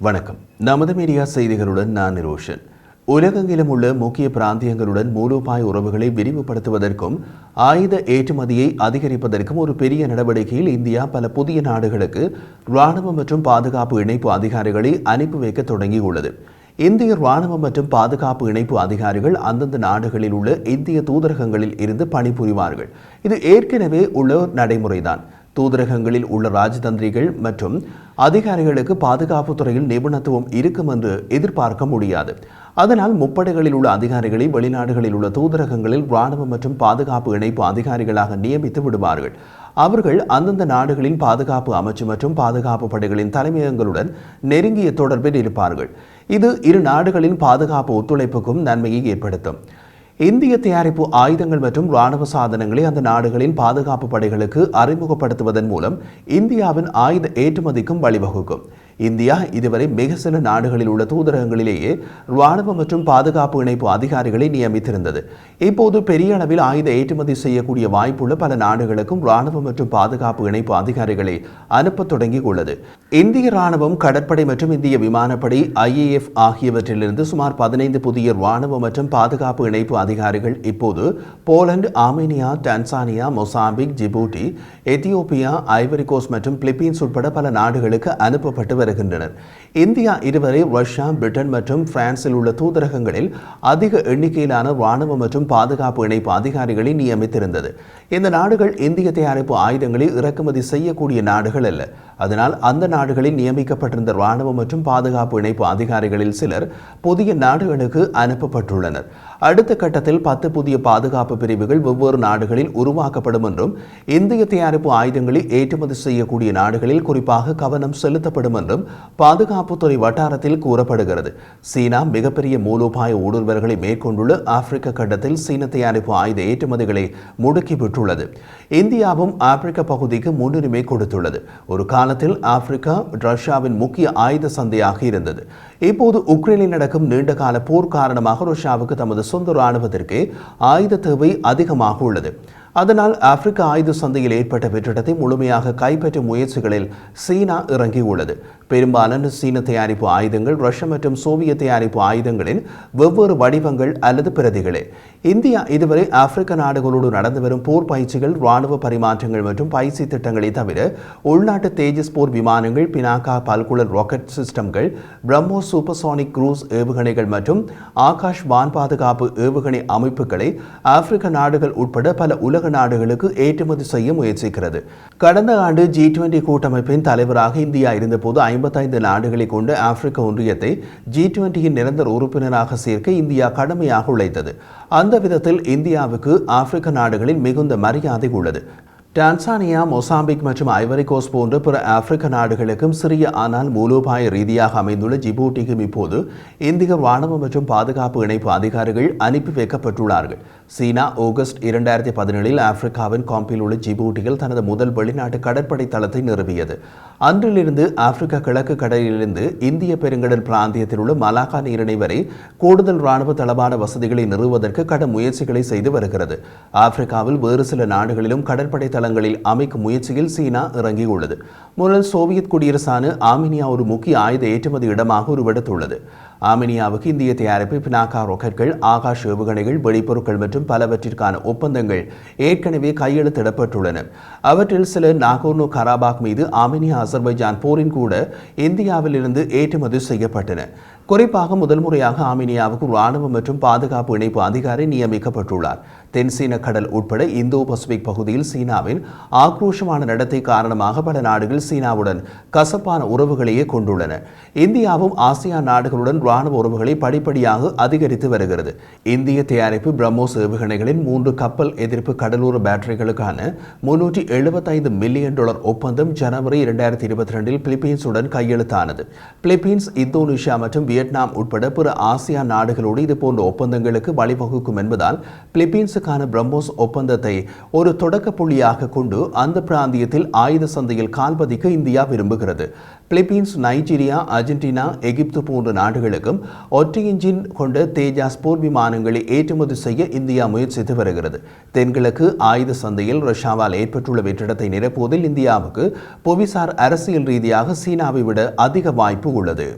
வணக்கம். நமது மீடியா செய்திகளுடன் நான் ரோஷன் உலகெங்கிலும் உள்ள முக்கிய பிராந்தியங்களுடன் மூலோபாய உறவுகளை விரிவுபடுத்துவதற்கும் ஆயுத ஏற்றுமதியை அதிகரிப்பதற்கும் ஒரு பெரிய நடவடிக்கையில் இந்தியா பல புதிய நாடுகளுக்கு இராணுவ மற்றும் பாதுகாப்பு இணைப்பு அதிகாரிகளை அனுப்பி வைக்க தொடங்கியுள்ளது. இந்திய இராணுவ மற்றும் பாதுகாப்பு இணைப்பு அதிகாரிகள் அந்தந்த நாடுகளில் உள்ள இந்திய தூதரகங்களில் இருந்து பணிபுரிவார்கள். இது ஏற்கனவே உள்ள நடைமுறைதான். தூதரகங்களில் உள்ள ராஜதந்திரிகள் மற்றும் அதிகாரிகளுக்கு பாதுகாப்பு துறையில் நிபுணத்துவம் இருக்கும் என்று எதிர்பார்க்க முடியாது. அதனால் முப்படைகளில் உள்ள அதிகாரிகளை வெளிநாடுகளில் உள்ள தூதரகங்களில் இராணுவ மற்றும் பாதுகாப்பு இணைப்பு அதிகாரிகளாக நியமித்து விடுவார்கள். அவர்கள் அந்தந்த நாடுகளின் பாதுகாப்பு அமைச்சு மற்றும் பாதுகாப்பு படைகளின் தலைமையகங்களுடன் நெருங்கிய தொடர்பில் இருப்பார்கள். இது இரு நாடுகளின் பாதுகாப்பு ஒத்துழைப்புக்கும் நன்மையை ஏற்படுத்தும். இந்திய தயாரிப்பு ஆயுதங்கள் மற்றும் ராணுவ சாதனங்களை அந்த நாடுகளின் பாதுகாப்பு படைகளுக்கு அறிமுகப்படுத்துவதன் மூலம் இந்தியாவின் ஆயுத ஏற்றுமதிக்கும் வழிவகுக்கும். இந்தியா இதுவரை மிக சில நாடுகளில் உள்ள தூதரகங்களிலேயே ராணுவ மற்றும் பாதுகாப்பு இணைப்பு அதிகாரிகளை நியமித்திருந்தது. இப்போது பெரிய அளவில் ஆயுத ஏற்றுமதி செய்யக்கூடிய வாய்ப்புள்ள பல நாடுகளுக்கும் ராணுவ மற்றும் பாதுகாப்பு இணைப்பு அதிகாரிகளை அனுப்ப தொடங்கி உள்ளது இந்திய ராணுவம் கடற்படை மற்றும் இந்திய விமானப்படை ஐஏஎஃப் ஆகியவற்றிலிருந்து சுமார் பதினைந்து புதிய ராணுவ மற்றும் பாதுகாப்பு இணைப்பு அதிகாரிகள் இப்போது Poland Armenia Tanzania Mozambique Djibouti Ethiopia Ivory Coast மற்றும் பிலிப்பீன்ஸ் உட்பட பல நாடுகளுக்கு அனுப்பப்பட்டு வருகின்றனர். இந்தியா இதுவரை ரஷ்யா பிரிட்டன் மற்றும் பிரான்சில் உள்ள தூதரகங்களில் அதிக எண்ணிக்கையிலான இராணுவ மற்றும் பாதுகாப்பு இணைப்பு அதிகாரிகளை நியமித்திருந்தது. இந்த நாடுகள் இந்திய தயாரிப்பு ஆயுதங்களை இறக்குமதி செய்யக்கூடிய நாடுகள் அல்ல. அதனால் அந்த நாடுகளில் நியமிக்கப்பட்டிருந்த இராணுவ மற்றும் பாதுகாப்பு இணைப்பு அதிகாரிகளில் சிலர் புதிய நாடுகளுக்கு அனுப்பப்பட்டுள்ளனர். அடுத்த கட்டத்தில் பத்து புதிய பாதுகாப்பு பிரிவுகள் வெவ்வேறு நாடுகளில் உருவாக்கப்படும் என்றும் இந்திய தயாரிப்பு ஆயுதங்களை ஏற்றுமதி செய்யக்கூடிய நாடுகளில் குறிப்பாக கவனம் செலுத்தப்படும் என்றும் பாதுகாப்புத்துறை வட்டாரத்தில் கூறப்படுகிறது. சீனா மிகப்பெரிய மூலோபாய ஊடுருவல்களை மேற்கொண்டுள்ள ஆப்பிரிக்க கண்டத்தில் சீன தயாரிப்பு ஆயுத ஏற்றுமதிகளை முடுக்கிவிட்டுள்ளது இந்தியாவும் ஆப்பிரிக்க பகுதிக்கு முன்னுரிமை கொடுத்துள்ளது. ஒரு காலத்தில் ஆப்பிரிக்கா ரஷ்யாவின் முக்கிய ஆயுத சந்தையாக இருந்தது. இப்போது உக்ரைனில் நடக்கும் நீண்டகால போர் காரணமாக ரஷ்யாவுக்கு தமது சொந்த இராணுவத்திற்கு ஆயுத தேவை அதிகமாக உள்ளது. அதனால் ஆப்பிரிக்க ஆயுத சந்தையில் ஏற்பட்ட வெற்றிடத்தை முழுமையாக கைப்பற்றும் முயற்சிகளில் சீனா இறங்கியுள்ளது. பெரும்பாலான சீன தயாரிப்பு ஆயுதங்கள் ரஷ்ய மற்றும் சோவியத் தயாரிப்பு ஆயுதங்களின் வெவ்வேறு வடிவங்கள் அல்லது பிரதிகளே. இந்தியா இதுவரை ஆப்பிரிக்க நாடுகளோடு நடந்து வரும் போர் பயிற்சிகள் ராணுவ பரிமாற்றங்கள் மற்றும் பயிற்சி திட்டங்களை தவிர உள்நாட்டு தேஜஸ் போர் விமானங்கள் பினாக்கா பல்குழல் ராக்கெட் சிஸ்டம்கள் பிரம்மோ சூப்பர்சானிக் குரூஸ் ஏவுகணைகள் மற்றும் ஆகாஷ் வான் பாதுகாப்பு ஏவுகணை அமைப்புகளை ஆப்பிரிக்க நாடுகள் உட்பட பல உலக நாடுகளுக்கு ஏற்றுமதி செய்ய முயற்சிக்கிறது. கடந்த ஆண்டு ஜி டுவெண்டி கூட்டமைப்பின் தலைவராக இந்தியா இருந்தபோது ஐம்பத்தைந்து நாடுகளை கொண்ட ஆப்பிரிக்க ஒன்றியத்தை ஜி டுவெண்டியின் நிரந்தர உறுப்பினராக சேர்க்க இந்தியா கடுமையாக உழைத்தது. அந்த விதத்தில் இந்தியாவுக்கு ஆப்பிரிக்க நாடுகளில் மிகுந்த மரியாதை உள்ளது. டான்சானியா மொசாம்பிக் மற்றும் ஐவரிகோஸ் போன்ற பிற ஆப்பிரிக்க நாடுகளுக்கும் சிறிய ஆனால் மூலோபாய ரீதியாக அமைந்துள்ள ஜிபூட்டிக்கும் இப்போது இந்திய ராணுவ மற்றும் பாதுகாப்பு இணைப்பு அதிகாரிகள் அனுப்பி வைக்கப்பட்டுள்ளார்கள். சீனா ஆகஸ்ட் இரண்டாயிரத்தி பதினேழில் ஆப்பிரிக்காவின் காம்பில் உள்ள ஜிபூட்டியில் தனது முதல் வெளிநாட்டு கடற்படை தளத்தை நிறுவியது. அன்றிலிருந்து ஆப்பிரிக்க கிழக்கு கடலிலிருந்து இந்திய பெருங்கடல் பிராந்தியத்தில் உள்ள மலாக்கா நீரிணை வரை கூடுதல் ராணுவ தளவாட வசதிகளை நிறுவுவதற்கு கடும் முயற்சிகளை செய்து வருகிறது. ஆப்பிரிக்காவில் வேறு சில நாடுகளிலும் கடற்படை தளங்களில் அமைக்கும் முயற்சியில் சீனா இறங்கியுள்ளது. முதல் சோவியத் குடியரசான ஆமினியா ஒரு முக்கிய ஆயுத ஏற்றுமதி இடமாக உருவெடுத்துள்ளது. ஆமினியாவுக்கு இந்திய தயாரிப்பு பினாக்கா ராக்கெட்கள் ஆகாஷ் ஏவுகணைகள் வெடிப்பொருட்கள் மற்றும் பலவற்றிற்கான ஒப்பந்தங்கள் ஏற்கனவே கையெழுத்திடப்பட்டுள்ளன. அவற்றில் சில நாகோர்னோ கராபாக் மீது ஆமினியா அசர்பைஜான் போரின் கூட இந்தியாவில் இருந்து ஏற்றுமதி செய்யப்பட்டன. குறிப்பாக முதல் முறையாக ஆமினியாவுக்கு ராணுவ மற்றும் பாதுகாப்பு இணைப்பு அதிகாரி நியமிக்கப்பட்டுள்ளார். தென்சீன கடல் உட்பட இந்தோ பசிபிக் பகுதியில் சீனாவின் ஆக்ரோஷமான நடத்தை காரணமாக பல நாடுகள் சீனாவுடன் கசப்பான உறவுகளையே கொண்டுள்ளன. இந்தியாவும் ஆசியான் நாடுகளுடன் ராணுவ உறவுகளை படிப்படியாக அதிகரித்து வருகிறது. இந்திய தயாரிப்பு பிரம்மோஸ் ஏவுகணைகளின் மூன்று கப்பல் எதிர்ப்பு கடலோர பேட்டரிகளுக்கான முன்னூற்றி எழுபத்தைந்து மில்லியன் டாலர் ஒப்பந்தம் ஜனவரி இரண்டாயிரத்தி இருபத்தி ரெண்டில் பிலிப்பீன்ஸுடன் கையெழுத்தானது. பிலிப்பீன்ஸ் இந்தோனேஷியா மற்றும் வியட்நாம் உட்பட பிற ஆசியான் நாடுகளோடு இதுபோன்ற ஒப்பந்தங்களுக்கு வழிவகுக்கும் என்பதால் பிலிப்பீன்ஸுக்கான பிரம்மோஸ் ஒப்பந்தத்தை ஒரு தொடக்க புள்ளியாக கொண்டு அந்த பிராந்தியத்தில் ஆயுத சந்தையில் கால்பதிக்க இந்தியா விரும்புகிறது. பிலிப்பீன்ஸ் நைஜீரியா அர்ஜென்டினா எகிப்து போன்ற நாடுகளுக்கும் ஒற்றை இன்ஜின் கொண்ட தேஜாஸ் போர் விமானங்களை ஏற்றுமதி செய்ய இந்தியா முயற்சித்து வருகிறது. தென்கிழக்கு ஆயுத சந்தையில் ரஷ்யாவால் ஏற்பட்டுள்ள வெற்றிடத்தை நிரப்புவதில் இந்தியாவுக்கு புவிசார் அரசியல் ரீதியாக சீனாவை விட அதிக வாய்ப்பு உள்ளது.